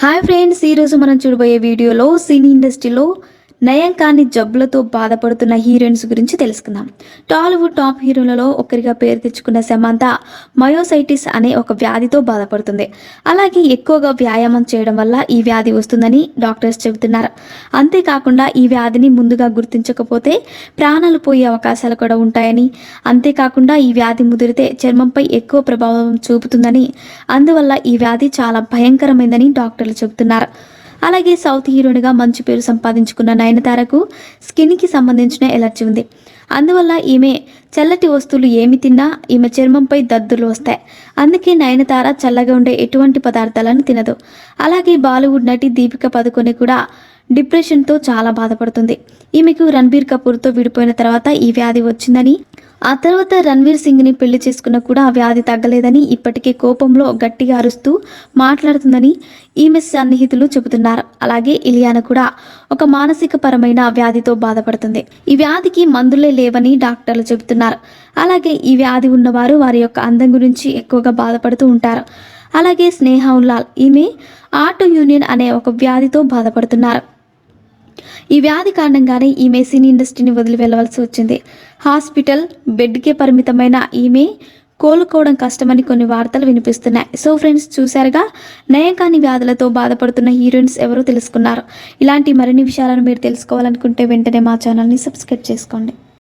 Hi friends ఈరోజు మనం చూడబోయే వీడియోలో సినీ ఇండస్ట్రీలో నయం కాని జబ్బులతో బాధపడుతున్న హీరోయిన్స్ గురించి తెలుసుకుందాం. టాలీవుడ్ టాప్ హీరోలలో ఒకరిగా పేరు తెచ్చుకున్న సమంత మయోసైటిస్ అనే ఒక వ్యాధితో బాధపడుతుంది. అలాగే ఎక్కువగా వ్యాయామం చేయడం వల్ల ఈ వ్యాధి వస్తుందని డాక్టర్స్ చెబుతున్నారు. అంతేకాకుండా ఈ వ్యాధిని ముందుగా గుర్తించకపోతే ప్రాణాలు పోయే అవకాశాలు కూడా ఉంటాయని అంతేకాకుండా ఈ వ్యాధి ముదిరితే చర్మంపై ఎక్కువ ప్రభావం చూపుతుందని అందువల్ల ఈ వ్యాధి చాలా భయంకరమైందని డాక్టర్లు చెబుతున్నారు. అలాగే సౌత్ హీరోయిన్గా మంచి పేరు సంపాదించుకున్న నయనతారకు స్కిన్కి సంబంధించిన ఎలర్జీ ఉంది. అందువల్ల ఈమె చల్లటి వస్తువులు ఏమి తిన్నా ఈమె చర్మంపై దద్దులు వస్తాయి. అందుకే నయనతార చల్లగా ఉండే ఎటువంటి పదార్థాలను తినదు. అలాగే బాలీవుడ్ నటి దీపిక పదుకొని కూడా డిప్రెషన్తో చాలా బాధపడుతుంది. ఈమెకు రణబీర్ కపూర్తో విడిపోయిన తర్వాత ఈ వ్యాధి వచ్చిందని ఆ తర్వాత రణ్వీర్ సింగ్ని పెళ్ళి చేసుకున్న కూడా ఆ వ్యాధి తగ్గలేదని ఇప్పటికే కోపంలో గట్టిగా అరుస్తూ మాట్లాడుతుందని ఈమె సన్నిహితులు చెబుతున్నారు. అలాగే ఇలియానా కూడా ఒక మానసిక పరమైన వ్యాధితో బాధపడుతుంది. ఈ వ్యాధికి మందులే లేవని డాక్టర్లు చెబుతున్నారు. అలాగే ఈ వ్యాధి ఉన్నవారు వారి యొక్క అందం గురించి ఎక్కువగా బాధపడుతూ ఉంటారు. అలాగే స్నేహ ఉల్లాల్ ఈమె ఆటో యూనియన్ అనే ఒక వ్యాధితో బాధపడుతున్నారు. ఈ వ్యాధి కారణంగానే ఈమె సినీ ఇండస్ట్రీని వదిలి వెళ్ళవలసి వచ్చింది. హాస్పిటల్ బెడ్కే పరిమితమైన ఈమె కోలుకోవడం కష్టమని కొన్ని వార్తలు వినిపిస్తున్నాయి. సో ఫ్రెండ్స్ చూశారుగా? నయకాని వ్యాధులతో బాధపడుతున్న హీరోయిన్స్ ఎవరో తెలుసుకున్నారు. ఇలాంటి మరిన్ని విషయాలను మీరు తెలుసుకోవాలనుకుంటే వెంటనే మా ఛానల్ని సబ్స్క్రైబ్ చేసుకోండి.